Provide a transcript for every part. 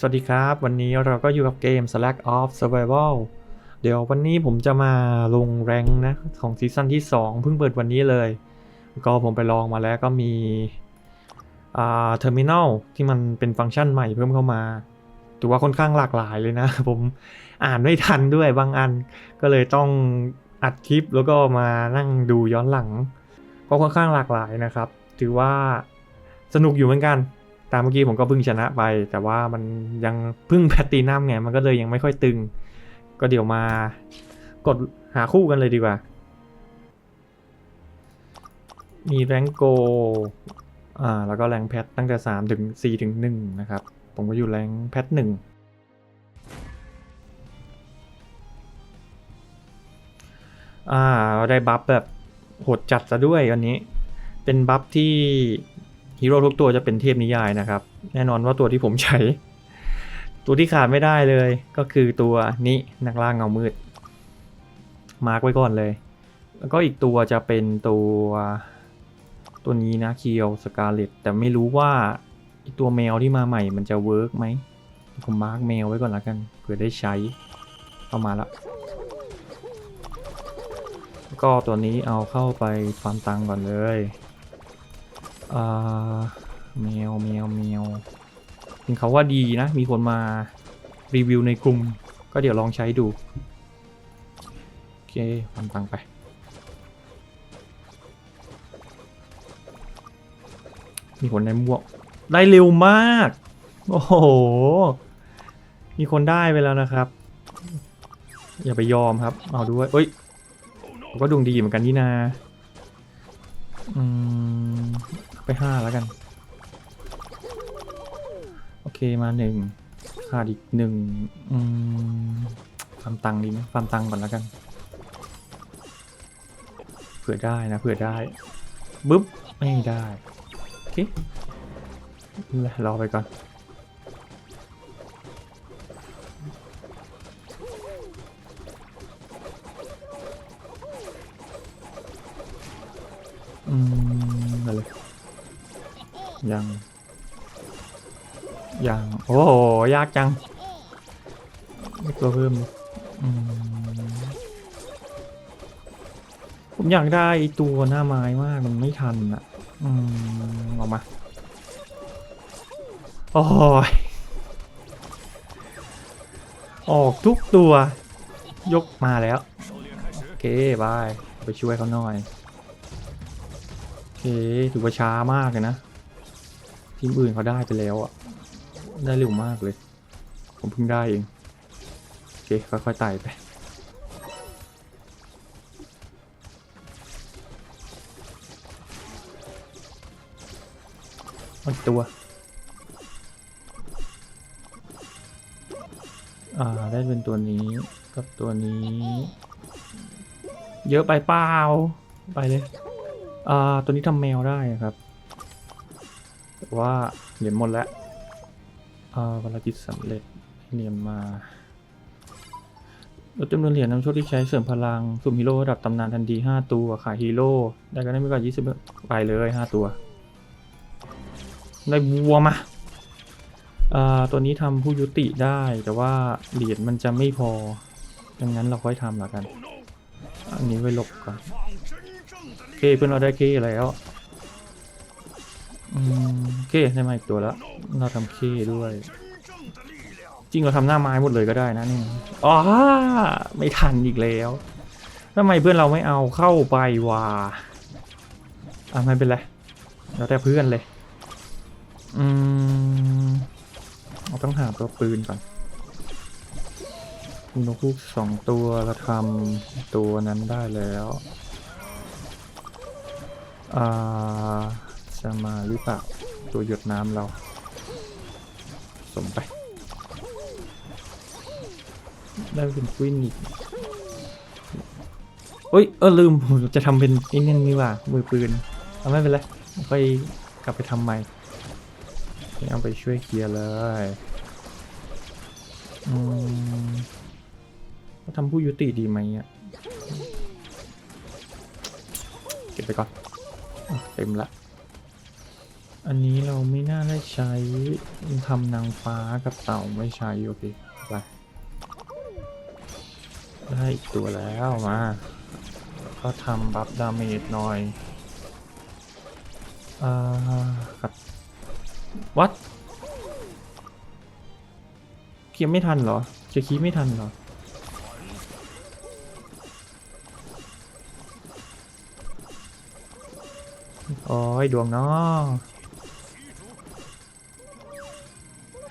สวัสดีครับ วันนี้เราก็อยู่กับเกม Slack of Survival เดี๋ยววันนี้ผมจะมาลงแรงนะ ของซีซั่นที่ 2 เพิ่งเปิดวันนี้เลย ก็ผมไปลองมาแล้วก็มีอ่าเทอร์มินลที่มันเป็นฟังก์ชันใหม่เพิ่มเข้ามาถือว่าค่อนข้างหลากหลายเลยนะ ผมอ่านไม่ทันด้วยบางอัน ก็เลยต้องอัดคลิปแล้วก็มานั่งดูย้อนหลัง ก็ค่อนข้างหลากหลายนะครับ ถือว่าสนุกอยู่เหมือนกัน ตามเมื่อกี้ผมก็เพิ่งชนะไป แต่ว่ามันยังเพิ่งแพตตินัมไงมันก็เลยยังไม่ค่อยตึง ก็เดี๋ยวมากดหาคู่กันเลยดีกว่า มีแรงโกอ่าแล้วก็แรงแพทตั้งแต่3ถึง4ถึง1นะครับ ผมก็อยู่แรงแพทหนึ่งอ่าได้บัฟแบบโหดจัดซะด้วยอันนี้ เป็นบัฟที่ ฮีโร่ทุกตัวจะเป็นเทพนิยายนะครับ แน่นอนว่าตัวที่ผมใช้ ตัวที่ขาดไม่ได้เลยก็คือตัวนี้นักล่าเงามืด มาร์กไว้ก่อนเลย แล้วก็อีกตัวจะเป็นตัวตัวนี้นะเคียวสกาเลตแต่ไม่รู้ว่าตัวแมวที่มาใหม่มันจะเวิร์กไหมผมมาร์กแมวไว้ก่อนละกันเผื่อได้ใช้เข้ามาแล้วก็ตัวนี้เอาเข้าไปฟาร์มตังก่อนเลย อ่าแมวแมวแมวเห็นเขาว่าดีนะ มีคนมารีวิวในกลุ่ม ก็เดี๋ยวลองใช้ดู โอเคฟังไป มีคนได้มวกได้เร็วมาก โอ้โห มีคนได้ไปแล้วนะครับ อย่าไปยอมครับ เอาด้วยเอ้ยก็ดวงดีเหมือนกันนี่นา อืม ไปห้าแล้วกัน โอเคมาหนึ่งขาดอีกหนึ่งอืมฟาร์มตังดีไหมฟาร์มตังก่อนแล้วกัน เผื่อได้นะเผื่อได้บึ๊บไม่ได้ โอเคเลยรอไปก่อนากจังไม่ตัวเพิ่มผมอยากได้ตัวหน้าไม้มากมันไม่ทันอะ อืมออกมา โอ้ย ออกทุกตัว ยกมาแล้ว โอเค บาย ไปช่วยเขาหน่อย โอเค ถือว่าช้ามากเลยนะ ทีมอื่นเขาได้ไปแล้วอะ ได้เร็วมากเลย ผมเพิ่งได้เองโอเคค่อยๆไต่ไปเอาอีกตัวอ่าได้เป็นตัวนี้กับตัวนี้ เยอะไปเปล่าไปเลยอ่าตัวนี้ทำแมวได้ครับแต่ว่าเหรียญหมดแล้วอ่าภารกิจสำเร็จ เหรียญมาลดจำนวนเหรียญนำโชคที่ใช้เสริมพลังสุ่มฮีโร่ระดับตำนานทันที5ตัว ขายฮีโร่ ได้ก็ได้ไม่กว่า20ไปเลย 5 ตัว ได้วัวมาอ่าตัวนี้ทำผู้ยุติได้แต่ว่าเหรียญมันจะไม่พอดังนั้นเราค่อยทำละกัน อันนี้ไว้หลบก่อนเคเพื่อนเราได้เคแล้วอืมเคได้มาอีกตัวแล้ว เราทำเคด้วย จริงเราทำหน้าไม้หมดเลยก็ได้นะนี่อ๋อไม่ทันอีกแล้วทำไมเพื่อนเราไม่เอาเข้าไปวะอะไม่เป็นไรเราแต่เพื่อนเลย อืมเราต้องหาตัวปืนก่อนนกคูกสองตัวเราทำตัวนั้นได้แล้วอ่าจะมาหรือเปล่าตัวหยดน้ำเรา สมไป ได้เป็นควินอีกเฮ้ยเออลืมผมจะทำเป็นไอ้นี่นี่ว่ามือปืนเอาไม่เป็นไรค่อยกลับไปทำใหม่เอาไปช่วยเคลียร์เลยอืมทำผู้ยุติดีไหมอะเก็บไปก่อนเต็มละ อันนี้เราไม่น่าได้ใช้ทำนางฟ้ากับเต่าไม่ใช้โอเค ได้อีกตัวแล้วมา ก็ทำบัฟดาเมจหน่อยอ่าครับวัดเคียไม่ทันเหรอเคียคีไม่ทันเหรอโอ้ยดวงนาะ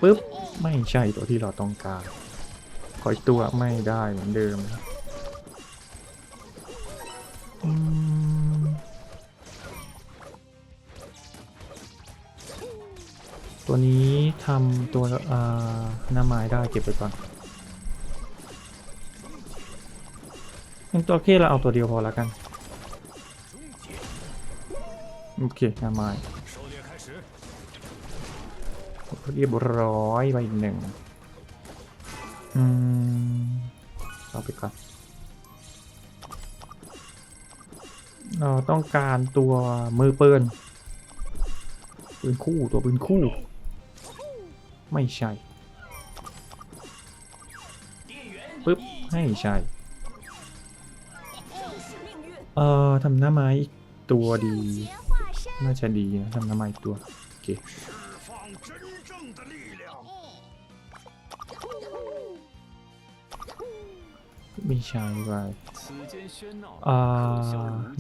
ปึ๊บ ไม่ใช่ตัวที่เราต้องการ ขออีกตัวไม่ได้เหมือนเดิมตัวนี้ทำตัวหน้าไม้ได้เก็บไปก่อนงั้นตัวเคเราเอาตัวเดียวพอแล้วกัน โอเคหน้าไม้เรียบร้อยไปอีกหนึ่ง อืมเอาไปก่อน เราต้องการตัวมือปืนปืนคู่ตัวปืนคู่ ไม่ใช่ปึ๊บให้ใช่เอ่อทำหน้าไม้อีกตัวดี น่าจะดีนะทำหน้าไม้อีกตัว โอเค มีชายว่าอ่า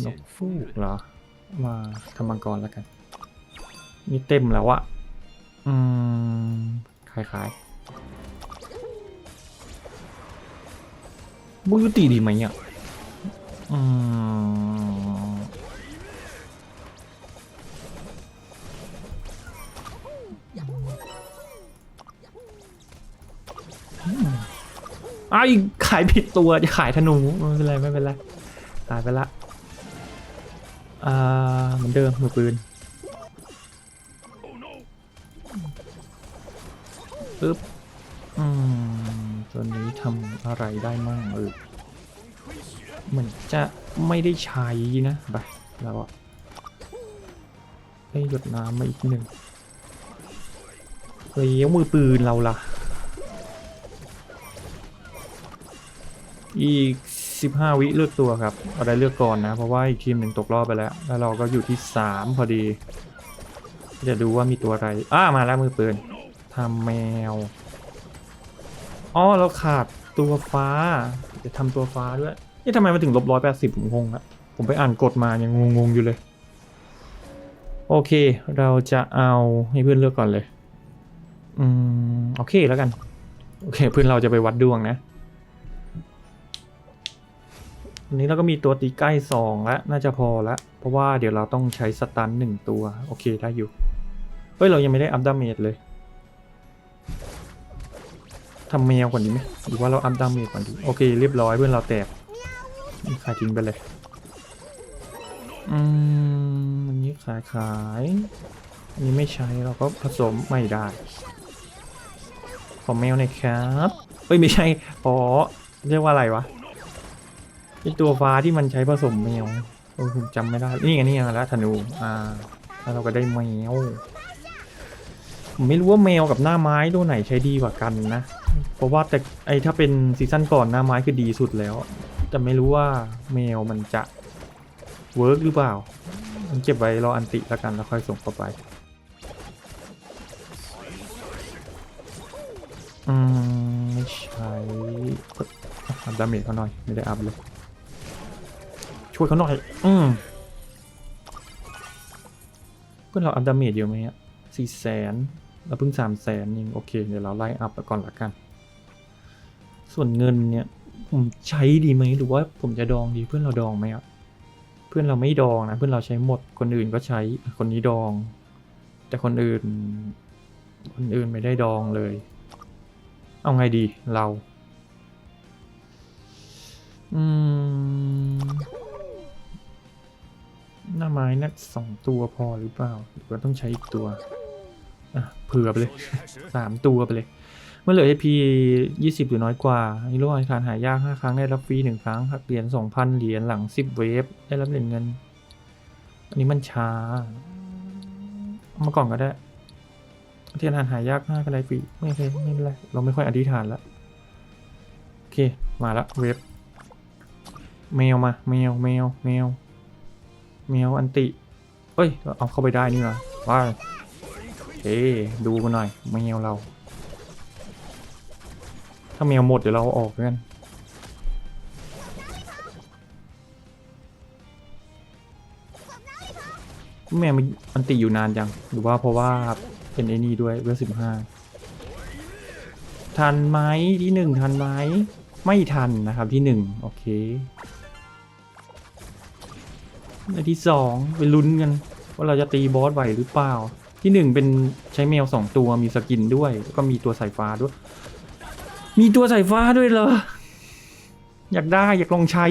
นกฟูกเหรอ มาทำมังกรแล้วกัน นี่เต็มแล้วอะอืมคล้ายๆบุยุติดีไหมเนี่ยอืม ไอ้ขายผิดตัวจะขายธนูไม่เป็นไรไม่เป็นไรตายไปละอ่าเหมือนเดิมมือปืนปึ๊บอืมตัวนี้ทำอะไรได้มั่งเออเหมือนจะไม่ได้ใช้นะไปแล้วอะให้หยดน้ำมาอีกหนึ่งเลี้ยวมือปืนเราล่ะ อีก 15 วิเลือกตัวครับเอาได้เลือกก่อนนะ เพราะว่าอีกทีมหนึ่งตกรอบไปแล้ว แล้วเราก็อยู่ที่ 3 พอดี จะดูว่ามีตัวอะไรอ้ามาแล้วมือปืนทำแมวอ๋อเราขาดตัวฟ้า จะทำตัวฟ้าด้วยนี่ทำไมมาถึงลบร้อยแปดสิบผมงงอะผมไปอ่านกฎมายังงงๆอยู่เลย โอเค เราจะเอาให้เพื่อนเลือกก่อนเลย อืม โอเคแล้วกัน โอเค เพื่อนเราจะไปวัดดวงนะ อันนี้เราก็มีตัวตีใกล้สองแล้วน่าจะพอแล้วเพราะว่าเดี๋ยวเราต้องใช้สตันหนึ่งตัว โอเคได้อยู่ เฮ้ย เรายังไม่ได้อัพดาเมจเลยทำแมวก่อนดีไหมหรือว่าเราอัพดาเมจก่อนดีโอเคเรียบร้อยเพื่อนเราแตกขายทิ้งไปเลย อืมอันนี้ขายขายอันนี้ไม่ใช้เราก็ผสมไม่ได้ ขอแมวหน่อยครับเอ้ยไม่ใช่ขอเรียกว่าอะไรวะ ไอตัวฟ้าที่มันใช้ผสมแมวเออผมจำไม่ได้นี่ไงนี่ไงแล้วธนูอ่าแล้วเราก็ได้แมวผมไม่รู้ว่าแมวกับหน้าไม้ตัวไหนใช้ดีกว่ากันนะ เพราะว่าแต่ไอถ้าเป็นซีซั่นก่อนหน้าไม้คือดีสุดแล้ว แต่ไม่รู้ว่าแมวมันจะเวิร์กหรือเปล่ามันเก็บไว้รออันติแล้วกันแล้วค่อยส่งเข้าไปอืมไม่ใช้ดาเมจเขาหน่อยไม่ได้อัพเลย ช่วยเขาหน่อย อืมเพื่อนเราอัพดาเมจเยอะไหมอะสี่แสนเราเพิ่งสามแสนเองโอเค เดี๋ยวเราไล่อัพไปก่อนละกัน ส่วนเงินเนี่ย ผมใช้ดีไหมหรือว่าผมจะดองดีเพื่อนเราดองไหมอะเพื่อนเราไม่ดองนะ เพื่อนเราใช้หมดคนอื่นก็ใช้คนนี้ดอง แต่คนอื่น คนอื่นไม่ได้ดองเลย เอาไงดีเรา อืม หน้าไม้นะสองตัวพอหรือเปล่าหรือว่าต้องใช้อีกตัวอะเผื่อไปเลย สามตัวไปเลย เมื่อเหลือ AP 20 หรือน้อยกว่าฮีโร่อันคารหายากห้าครั้งได้รับฟรีหนึ่งครั้งหักเหรียญสองพันเหรียญหลังสิบเวฟ ได้รับเหรียญเงิน อันนี้มันช้าเอามาก่อนก็ได้เทียนหานหายากห้าก็ได้ฟรี ไม่เคยไม่เป็นไร เราไม่ค่อยอธิษฐานละโอเค มาละเวฟแมวมาแมวแมวแมว แมวอันติเอ้ย เอาเข้าไปได้นี่หว่าว้าเฮ้ดูกันหน่อยแมวเรา ถ้าแมวหมดเดี๋ยวเราออกกันแมวมันมันติอยู่นานจัง หรือว่าเพราะว่าเป็นไอ้นี่ด้วยเวลสิบห้าทันไหมที่หนึ่งทันไหมไม่ทันนะครับที่หนึ่งโอเค ในที่สองไปลุ้นกัน ว่าเราจะตีบอสไหวหรือเปล่า ที่หนึ่งเป็นใช้แมวสองตัวมีสกินด้วย แล้วก็มีตัวสายฟ้าด้วย มีตัวสายฟ้าด้วยเหรอ อยากได้อยากลองใช้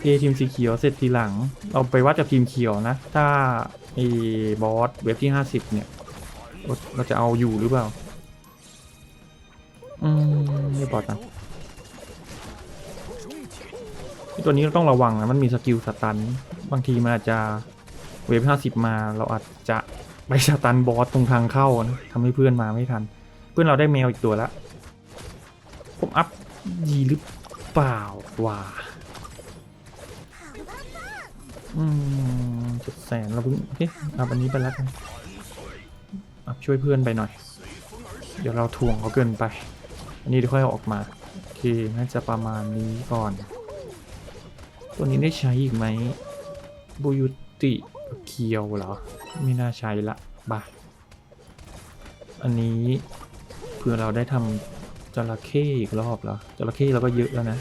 เอทีมสีเขียวเสร็จทีหลัง เราไปวัดกับทีมเขียวนะ ถ้าไอ้บอสเว็บที่ห้าสิบเนี่ย เราจะเอาอยู่หรือเปล่า อืมไม่บอสนะ ตัวนี้เราต้องระวังนะมันมีสกิลสตัน บางทีมันอาจจะเว็บห้าสิบมาเราอาจจะไปสตันบอสตรงทางเข้านะทำให้เพื่อนมาไม่ทัน เพื่อนเราได้แมวอีกตัวล้วผมอัพยีหรือเปล่าว่าอืมเจ็ดแสนเราเพิ่งโอเคเอาอันนี้ไปแล้วกันอัพช่วยเพื่อนไปหน่อย เดี๋ยวเราทวงเขาเกินไป อันนี้เดี๋ยวค่อยเอาออกมา โอเค น่าจะประมาณนี้ก่อน ตัวนี้ได้ใช้อีกไหมบูยุติเคียวเหรอ ไม่น่าใช้ละบาอันนี้เพื่อเราได้ทำจระเข้อีกรอบเหรอจระเข้เราก็เยอะแล้วนะ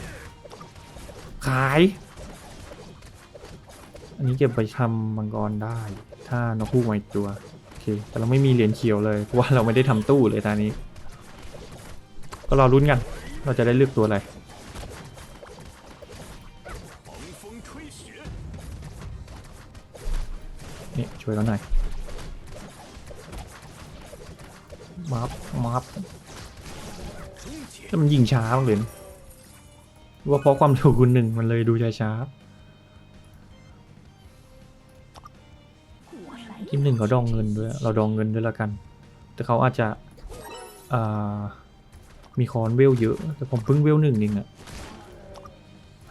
ขาย อันนี้เก็บไปทำมังกรได้ ถ้านกคู่มาอีกตัวโอเค แต่เราไม่มีเหรียญเขียวเลย เพราะว่าเราไม่ได้ทำตู้เลยตอนนี้ ก็รอรุ้นกัน เราจะได้เลือกตัวอะไร ช่วยเราหน่อยมับมับ终结ถ้ามันยิงช้าบ้างเลยนะหรือว่าเพราะความถูกคุณหนึ่งมันเลยดูช้าช้าๆทีมหนึ่งเขาดองเงินด้วย เราดองเงินด้วยละกัน แต่เขาอาจจะอ่ามีคอนเวลเยอะ แต่ผมเพิ่งเวลหนึ่งเองอะ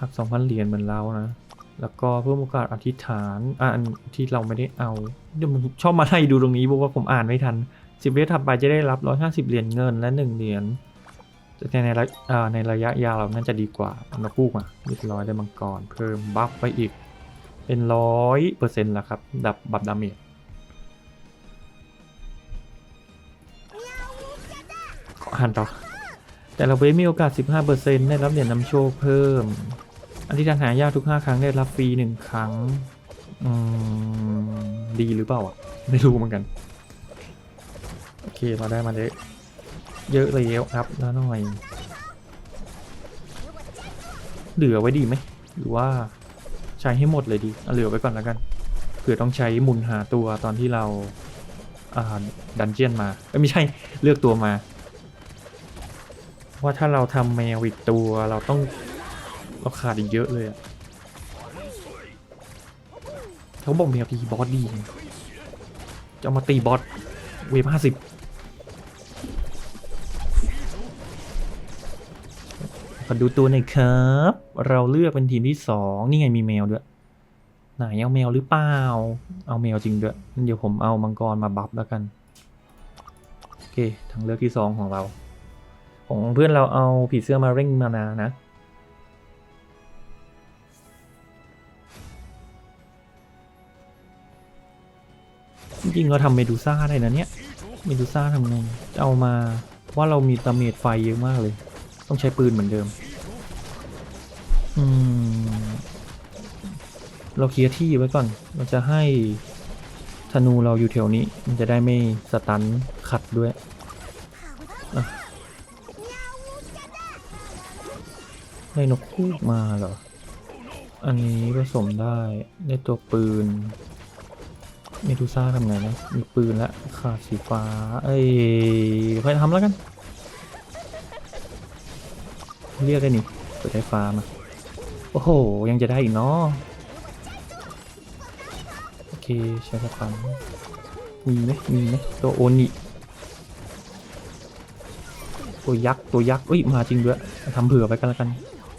หักสองพันเหรียญเหมือนเรานะ แล้วก็เพิ่มโอกาสอธิษฐานอ่าอันที่เราไม่ได้เอาเดี๋ยวมันชอบมาไล่ดูตรงนี้เพราะว่าผมอ่านไม่ทันสิบเวทถัดไปจะได้รับร้อยห้าสิบเหรียญเงินและหนึ่งเหรียญแต่ในระในระยะยาวเราน่าจะดีกว่าเอามาพูกมาเรียบร้อยได้มังกรเพิ่มบัฟไปอีก เป็นร้อยเปอร์เซ็นต์แล้วครับ ดับบัฟดาเมจขออ่านต่อแต่เราเวทมีโอกาส 15%ได้รับเหรียญนำโชคเพิ่ม อันที่ทางหายากทุก 5 ครั้งได้รับฟรี 1 ครั้งดีหรือเปล่าอะ ไม่รู้เหมือนกัน โอเค เราได้มาเยอะเยอะเลยครับแล้วหน่อย เหลือไว้ดีไหม หรือว่าใช้ให้หมดเลยดีเหลือไว้ก่อนแล้วกัน เผื่อต้องใช้มุนหาตัวตอนที่เราดันเจียนมาไม่ใช่เลือกตัวมา ว่าถ้าเราทำแมวอีกตัวเราต้อง เราขาดอีกเยอะเลยอะเขาบอกแมวตีบอสดีจะามาตีบอสเวฟห้าสิบขอดูตัวหน่อยครับ เราเลือกเป็นทีมที่สองนี่ไงมีแมวด้วย ไหนเอาแมวหรือเปล่า เอาแมวจริงด้วย เดี๋ยวผมเอามังกรมาบัฟแล้วกัน โอเค ทางเลือกที่สองของเรา ของเพื่อนเราเอาผีเสื้อมาเร่งมานานะ จริงเราทำเมดูซ่าได้นะเนี่ย เมดูซ่าทำไงจะเอามาเพราะว่าเรามีตาเมจไฟเยอะมากเลย ต้องใช้ปืนเหมือนเดิม อืม เราเคลียร์ที่ไว้ก่อน เราจะให้ธนูเราอยู่แถวนี้ มันจะได้ไม่สตันขัดด้วยได้นกคูกมาเหรอ อันนี้ผสมได้ ได้ตัวปืน เมดูซ่าทำไงนะมีปืนละขาดสีฟ้า เอ้ยค่อยทำแล้วกัน เรียกได้นี่เปิดไฟฟ้ามา โอ้โห ยังจะได้อีกเนาะโอเคใช้สปันมีไหมมีไหมตัวโอนิตัวยักษ์ตัวยักษ์เอ้ยมาจริงด้วยทำเผื่อไปกันแล้วกัน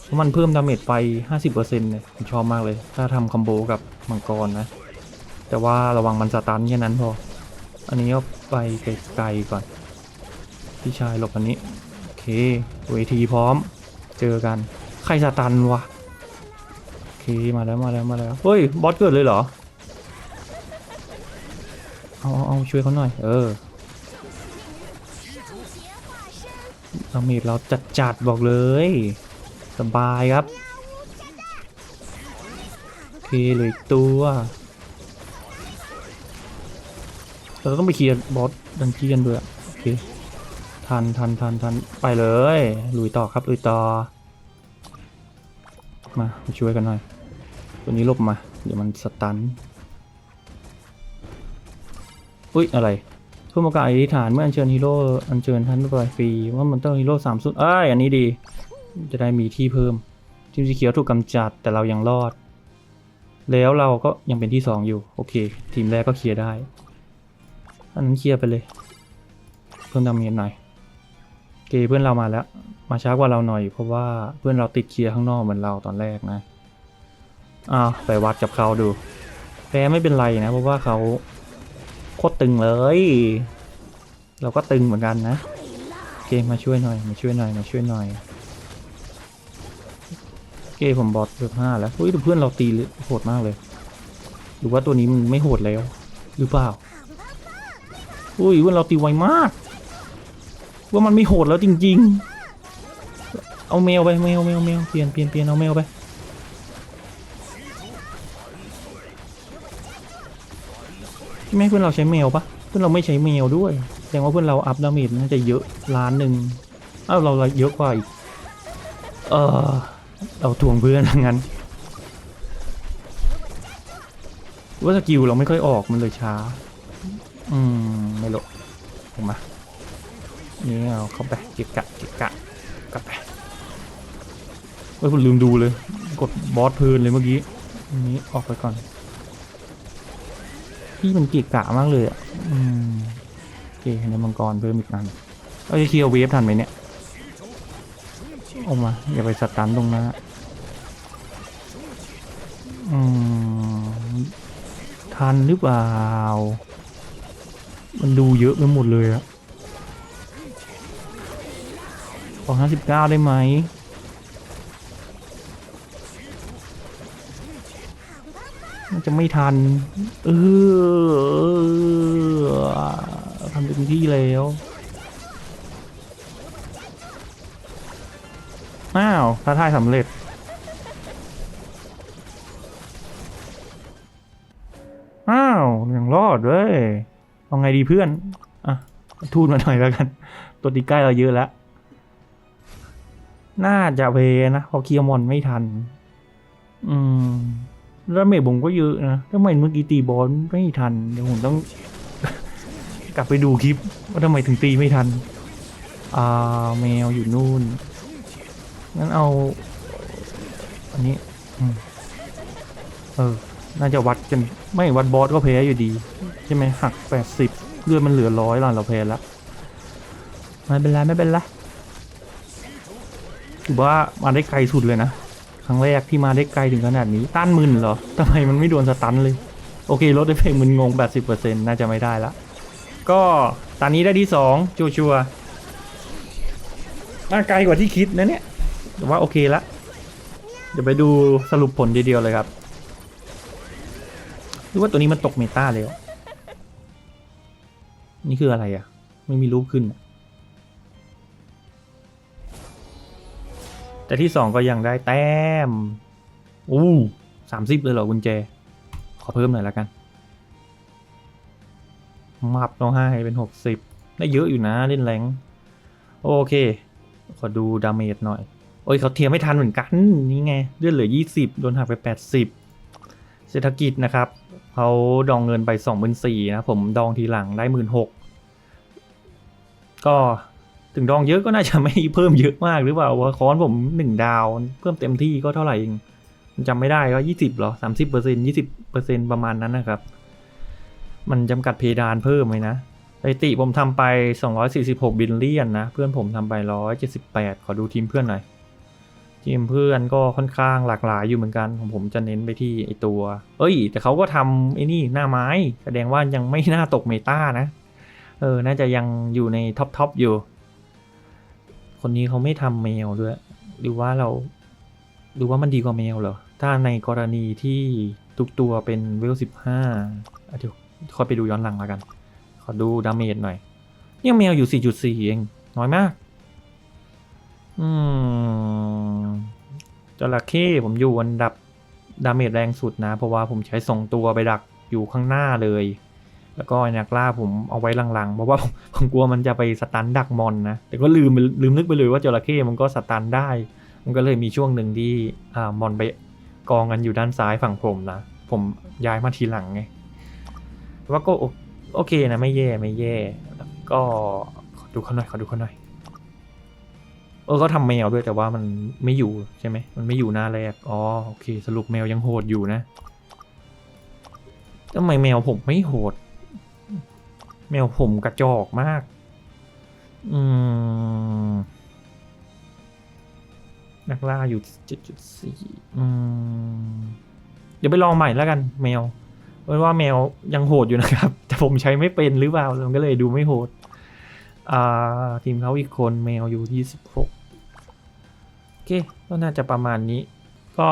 เพราะมันเพิ่มดาเมจไฟ50%เลยผมชอบมากเลย ถ้าทำคอมโบกับมังกรนะ แต่ว่าระวังมันสตันแค่นั้นพอ อันนี้ก็ไปไกลๆก่อน พี่ชายหลบอันนี้ โอเค เวทีพร้อม เจอกัน ใครสตันวะ โอเค มาแล้วมาแล้วมาแล้ว เฮ้ย บอสเกิดเลยเหรอ เอาเอาเอาช่วยเขาหน่อย เออดาเมจเราจัดจัดบอกเลย สบายครับ โอเคเลยตัว เราต้องไปเคลียร์บอสดันเจียนด้วยโอเคทันทันทันทันไปเลยลุยต่อครับลุยต่อมามาช่วยกันหน่อย ตัวนี้ลบมา เดี๋ยวมันสตันอุ้ยอะไรเพื่อประกาศอธิษฐานเมื่ออัญเชิญฮีโร่อัญเชิญท่านไปปล่อยฟรีว่ามันต้องฮีโร่สามสุดเอ้ยอันนี้ดี จะได้มีที่เพิ่มทีมสีเขียวถูกกำจัดแต่เรายังรอด แล้วเราก็ยังเป็นที่สองอยู่ โอเค ทีมแรกก็เคลียร์ได้ อันนั้นเคลียร์ไปเลย เพิ่มดาเมจหน่อยเคเพื่อนเรามาแล้ว มาช้ากว่าเราหน่อย เพราะว่าเพื่อนเราติดเคลียร์ข้างนอกเหมือนเราตอนแรกนะอ้าวไปวัดกับเขาดูแพ้ไม่เป็นไรนะ เพราะว่าเขาโคตรตึงเลย เราก็ตึงเหมือนกันนะเคมาช่วยหน่อยมาช่วยหน่อยมาช่วยหน่อยเคผมบอสเบอร์ห้าแล้วเฮ้ยแต่เพื่อนเราตีโหดมากเลย หรือว่าตัวนี้มันไม่โหดแล้ว หรือเปล่า อุ้ยเพื่อนเราตีไวมาก ว่ามันไม่โหดแล้วจริง ๆ เอาแมวไปแมวแมวแมวเปลี่ยนเปลี่ยนเปลี่ยนเอาแมวไปใช่ไหมเพื่อนเราใช้แมวปะเพื่อนเราไม่ใช้แมวด้วยแสดงว่าเพื่อนเราอัพดาเมจน่าจะเยอะล้านหนึ่งอ้าวเราเราเยอะกว่าอีกเออเราทวงเพื่อนงั้นว่าสกิลเราไม่ค่อยออกมันเลยช้า อืม ไม่หลบออกมานี่เอาเข้าไปเก็บกะเก็บกะกลับไปเฮ้ยผมลืมดูเลย กดบอสเพลินเลยเมื่อกี้นี้ออกไปก่อน พี่มันเกะกะมากเลยอะ อืมโอเคในมังกรเพิ่มอีกนันเราจะเคลียร์เวฟทันไหมเนี่ยออกมา อย่าไปสตันตรงหน้าอืมทันหรือเปล่า มันดูเยอะไปหมดเลยอะขอห้าสิบเก้าได้ไหม มันจะไม่ทัน เออทำเต็มที่แล้ว อ้าวท้าทายสำเร็จอ้าวยังรอดเว้ย เอาไงดีเพื่อน อะ ทูดมาหน่อยแล้วกัน ตัวตีใกล้เราเยอะแล้ว น่าจะเพนะเพอเคลียร์มอนไม่ทัน อืมแล้วเมจผมก็เยอะนะทำไมเมื่อกี้ตีบอลไม่ทัน เดี๋ยวผมต้อง กลับไปดูคลิป ว่าทำไมถึงตีไม่ทัน อ่า แมวอยู่นู่น งั้นเอา อันนี้อเออ น่าจะวัดกัน ไม่วัดบอสก็แพ้อยู่ดี ใช่ไหมหักแปดสิบเลือดมันเหลือร้อยหล่ะเราแพ้แล้วไม่เป็นไรไม่เป็นไรถือว่ามาได้ไกลสุดเลยนะ ครั้งแรกที่มาได้ไกลถึงขนาดนี้ต้านมึนเหรอทำไมมันไม่โดนสตันเลย โอเคลดได้เพลงมึนงง 80%น่าจะไม่ได้ละ ก็ตอนนี้ได้ที่สองชัวชัวน่าไกลกว่าที่คิดนะเนี่ย แต่ว่าโอเคละ เดี๋ยวไปดูสรุปผลเดียวเลยครับหรือว่าตัวนี้มันตกเมตาเลย นี่คืออะไรอะ ไม่มีรูปขึ้น แต่ที่สองก็ยังได้แต้มอู้สามสิบเลยเหรอกุญแจ ขอเพิ่มหน่อยแล้วกัน มับต้องให้เป็นหกสิบได้เยอะอยู่นะเล่นแรงโอเค ขอดูดาเมจหน่อย โอ้ยเขาเทียมไม่ทันเหมือนกัน นี่ไงเลือดเหลือยี่สิบโดนหักไปแปดสิบ เศรษฐกิจนะครับเขาดองเงินไปสองหมื่นสี่นะผมดองทีหลังได้หมื่นหกก็ถึงดองเยอะก็น่าจะไม่เพิ่มเยอะมากหรือเปล่าว่าคอนผมหนึ่งดาวเพิ่มเต็มที่ก็เท่าไหร่เองจำไม่ได้ก็ยี่สิบหรอสามสิบเปอร์เซ็นยี่สิบเปอร์เซ็นประมาณนั้นนะครับ มันจำกัดเพดานเพิ่มไหมนะสถิติผมทำไป 246 บิลเลียนนะ เพื่อนผมทำไป 178 ขอดูทีมเพื่อนหน่อย ทีมเพื่อนก็ค่อนข้างหลากหลายอยู่เหมือนกันของผมจะเน้นไปที่ไอตัว เอ้ย แต่เขาก็ทำไอ้นี่หน้าไม้ แสดงว่ายังไม่น่าตกเมตานะ เออ น่าจะยังอยู่ในท็อปทอปอยู่ คนนี้เขาไม่ทำเมลด้วย หรือว่าเราหรือว่ามันดีกว่าเมลเหรอ ถ้าในกรณีที่ทุกตัวเป็นเวลสิบห้าเดี๋ยวค่อยไปดูย้อนหลังแล้วกัน ขอดูดาเมจหน่อย เนี่ยเมลอยู่ 4.4 เอง น้อยมาก อืมจระเข้ผมอยู่อันดับดาเมจแรงสุดนะ เพราะว่าผมใช้ส่งตัวไปดักอยู่ข้างหน้าเลย แล้วก็นักล่าผมเอาไว้หลังๆ เพราะว่าผมผมกลัวมันจะไปสตันดักมอนนะ แต่ก็ลืมลืมนึกไปเลยว่าจระเข้มันก็สตันได้ มันก็เลยมีช่วงหนึ่งที่อ่ามอนไปกองกันอยู่ด้านซ้ายฝั่งผมนะ ผมย้ายมาทีหลังไงแต่ว่าก็โอโอเคนะไม่แย่ไม่แย่ แล้วก็ขอดูเขาหน่อยขอดูเขาหน่อย เออเขาทำแมวด้วยแต่ว่ามันไม่อยู่ใช่ไหมมันไม่อยู่หน้าแรกอ๋อโอเค สรุปแมวยังโหดอยู่นะทำไมแมวผมไม่โหด แมวผมกระจอกมาก อืม นักล่าอยู่7.4อืม เดี๋ยวไปลองใหม่แล้วกัน แมวเพราะว่าแมวยังโหดอยู่นะครับ แต่ผมใช้ไม่เป็นหรือเปล่ามันก็เลยดูไม่โหด อ่าทีมเขาอีกคนแมวอยู่ที่16โอเคก็น่าจะประมาณนี้ ก็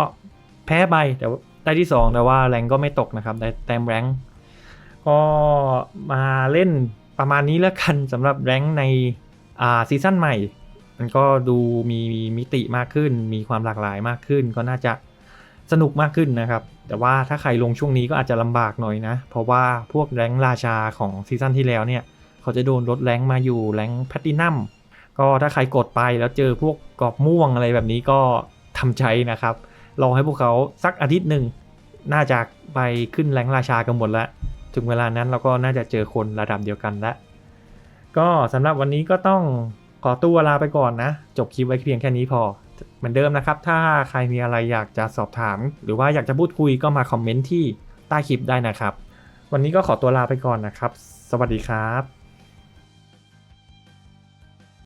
แพ้ไปแต่ได้ที่ 2 แต่ว่าแรงก็ไม่ตกนะครับ ได้แต้มแรงก็มาเล่นประมาณนี้แล้วกันสำหรับแรงในอ่าซีซั่นใหม่ มันก็ดูมีมิติมากขึ้น มีความหลากหลายมากขึ้น ก็น่าจะสนุกมากขึ้นนะครับ แต่ว่าถ้าใครลงช่วงนี้ก็อาจจะลำบากหน่อยนะ เพราะว่าพวกแรงราชาของซีซั่นที่แล้วเนี่ย เขาจะโดนลดแรงมาอยู่แรงแพตตินัมก็ถ้าใครกดไปแล้วเจอพวกกรอบม่วงอะไรแบบนี้ก็ทำใจนะครับรอให้พวกเขาสักอาทิตย์หนึ่งน่าจะไปขึ้นแรงราชากันหมดล้วถึงเวลานั้นเราก็น่าจะเจอคนระดับเดียวกันล้วก็สำหรับวันนี้ก็ต้องขอตัวลาไปก่อนนะ จบคลิปไว้เพียงแค่นี้พอ เหมือนเดิมนะครับ ถ้าใครมีอะไรอยากจะสอบถาม หรือว่าอยากจะพูดคุยก็มาคอมเมนต์ที่ใต้คลิปได้นะครับ วันนี้ก็ขอตัวลาไปก่อนนะครับ สวัสดีครับ